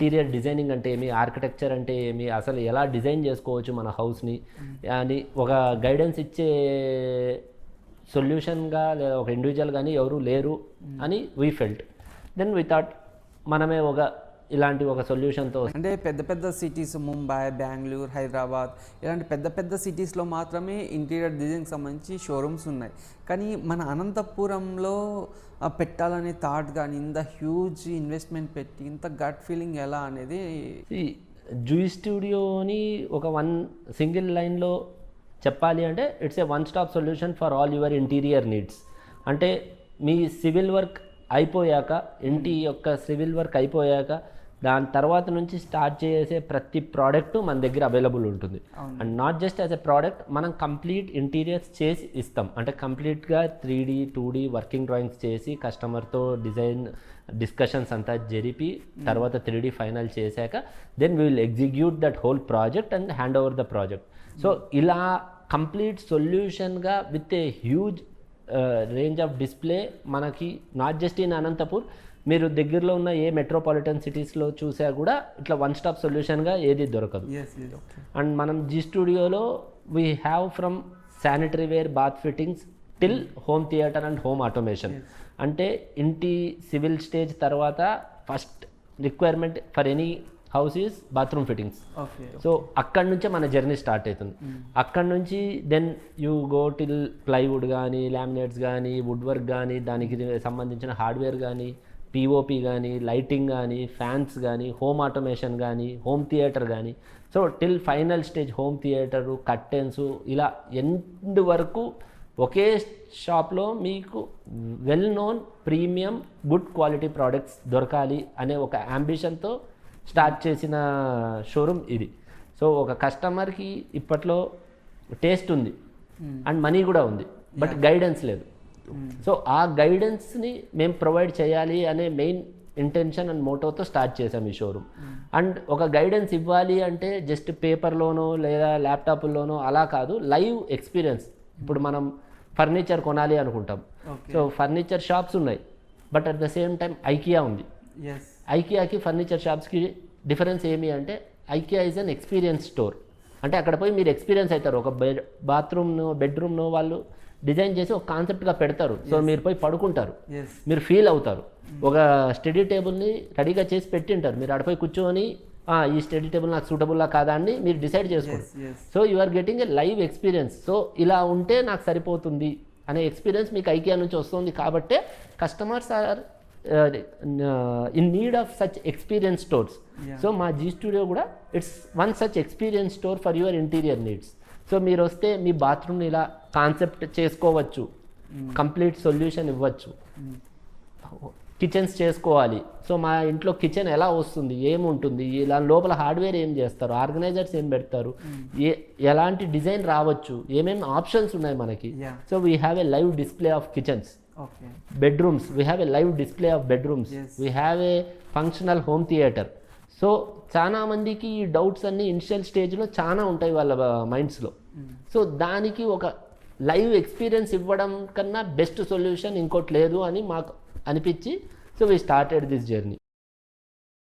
Interior designing అంటే ఏమి architecture అంటే ఏమి అసలు ఎలా డిజైన్ చేసుకోవచ్చు మన హౌస్ని అని ఒక గైడెన్స్ ఇచ్చే సొల్యూషన్గా లేదా ఒక ఇండివిజువల్ కానీ ఎవరు లేరు అని we felt then we thought మనమే ఒక ఇలాంటి ఒక సొల్యూషన్తో అంటే పెద్ద పెద్ద సిటీస్ ముంబై బెంగళూరు హైదరాబాద్ ఇలాంటి పెద్ద పెద్ద సిటీస్లో మాత్రమే ఇంటీరియర్ డిజైన్కి సంబంధించి షోరూమ్స్ ఉన్నాయి. కానీ మన అనంతపురంలో పెట్టాలనే థాట్ కానీ ఇంత హ్యూజ్ ఇన్వెస్ట్మెంట్ పెట్టి ఇంత గట్ ఫీలింగ్ ఎలా అనేది జూయి స్టూడియోని ఒక వన్ సింగిల్ లైన్లో చెప్పాలి అంటే it's a one stop solution for all your interior needs అంటే మీ సివిల్ వర్క్ అయిపోయాక ఇంటి యొక్క సివిల్ వర్క్ అయిపోయాక దాని తర్వాత నుంచి స్టార్ట్ చేసే ప్రతి ప్రోడక్ట్ మన దగ్గర అవైలబుల్ ఉంటుంది. And not just as a product మనం కంప్లీట్ ఇంటీరియర్స్ చేసి ఇస్తాం. అంటే కంప్లీట్గా three D two D working drawings చేసి కస్టమర్తో డిజైన్ డిస్కషన్స్ అంతా జరిపి తర్వాత త్రీ డీ ఫైనల్ చేశాక then we will execute that whole project and hand over the project so ఇలా complete సొల్యూషన్గా with a huge range of display మనకి not just in Anantapur మీరు దగ్గరలో ఉన్న ఏ మెట్రోపాలిటన్ సిటీస్లో చూసా కూడా ఇట్లా వన్ స్టాప్ సొల్యూషన్గా ఏది దొరకదు. అండ్ మనం జీ స్టూడియోలో we have from sanitary ware bath fittings till home theatre and home automation అంటే ఇంటి సివిల్ స్టేజ్ తర్వాత first requirement for any house is bathroom fittings so అక్కడి నుంచే మన జర్నీ స్టార్ట్ అవుతుంది. అక్కడి నుంచి then you go till plywood కానీ లామినేట్స్ కానీ వుడ్ వర్క్ కానీ దానికి సంబంధించిన హార్డ్వేర్ కానీ పిఓపి కానీ లైటింగ్ కానీ ఫ్యాన్స్ కానీ హోమ్ ఆటోమేషన్ కానీ హోమ్ థియేటర్ కానీ so till final stage home theatre curtains ఇలా ఎండ్ వరకు ఒకే షాప్లో మీకు well known premium good quality products దొరకాలి అనే ఒక అంబిషన్తో స్టార్ట్ చేసిన షోరూమ్ ఇది. సో ఒక కస్టమర్కి ఇప్పట్లో టేస్ట్ ఉంది. అండ్ మనీ కూడా ఉంది. బట్ గైడెన్స్ లేదు. సో ఆ గైడెన్స్ని మేము ప్రొవైడ్ చేయాలి అనే మెయిన్ ఇంటెన్షన్ అండ్ మోటోతో స్టార్ట్ చేసాం ఈ షోరూమ్ అండ్ ఒక గైడెన్స్ ఇవ్వాలి అంటే జస్ట్ పేపర్లోనో లేదా ల్యాప్టాప్లోనో అలా కాదు లైవ్ ఎక్స్పీరియన్స్ ఇప్పుడు మనం ఫర్నిచర్ కొనాలి అనుకుంటాం. సో ఫర్నిచర్ షాప్స్ ఉన్నాయి. But at the same time IKEA ఉంది. ఐకియాకి ఫర్నిచర్ షాప్స్కి డిఫరెన్స్ ఏమి అంటే IKEA is an experience store అంటే అక్కడ పోయి మీరు ఎక్స్పీరియన్స్ అవుతారు. ఒక బెడ్ బాత్రూమ్ను బెడ్రూమ్ను వాళ్ళు డిజైన్ చేసి ఒక కాన్సెప్ట్గా పెడతారు. సో మీరు పోయి పడుకుంటారు. మీరు ఫీల్ అవుతారు. ఒక స్టడీ టేబుల్ని రెడీగా చేసి పెట్టింటారు. మీరు ఆడపోయి కూర్చొని "ఆ, ఈ స్టడీ టేబుల్ నాకు సూటబుల్లా కాదా అని మీరు డిసైడ్ చేసుకోండి. So you are getting a live experience. So ఇలా ఉంటే నాకు సరిపోతుంది అనే ఎక్స్పీరియన్స్ మీకు ఐకియా నుంచి వస్తుంది కాబట్టే customers are in need of such experience stores. So మా జీ స్టూడియో కూడా it's one such experience store for your interior needs. So మీరు వస్తే మీ బాత్రూమ్ని ఇలా కాన్సెప్ట్ చేసుకోవచ్చు. కంప్లీట్ సొల్యూషన్ ఇవ్వచ్చు. కిచెన్స్ చేసుకోవాలి. సో మా ఇంట్లో కిచెన్ ఎలా వస్తుంది? ఏముంటుంది? ఇలా లోపల హార్డ్వేర్ ఏం చేస్తారు? ఆర్గనైజర్స్ ఏం పెడతారు? ఏ ఎలాంటి డిజైన్ రావచ్చు? ఏమేమి ఆప్షన్స్ ఉన్నాయి మనకి. So we have a live display of kitchens bedrooms we have a live display of bedrooms. We have a functional home theatre so చాలా మందికి ఈ డౌట్స్ అన్ని ఇనిషియల్ స్టేజ్లో చాలా ఉంటాయి వాళ్ళ మైండ్స్లో సో దానికి ఒక లైవ్ ఎక్స్పీరియన్స్ ఇవ్వడం కన్నా బెస్ట్ సొల్యూషన్ ఇంకోటి లేదు అని మాకు అనిపించి so we started this journey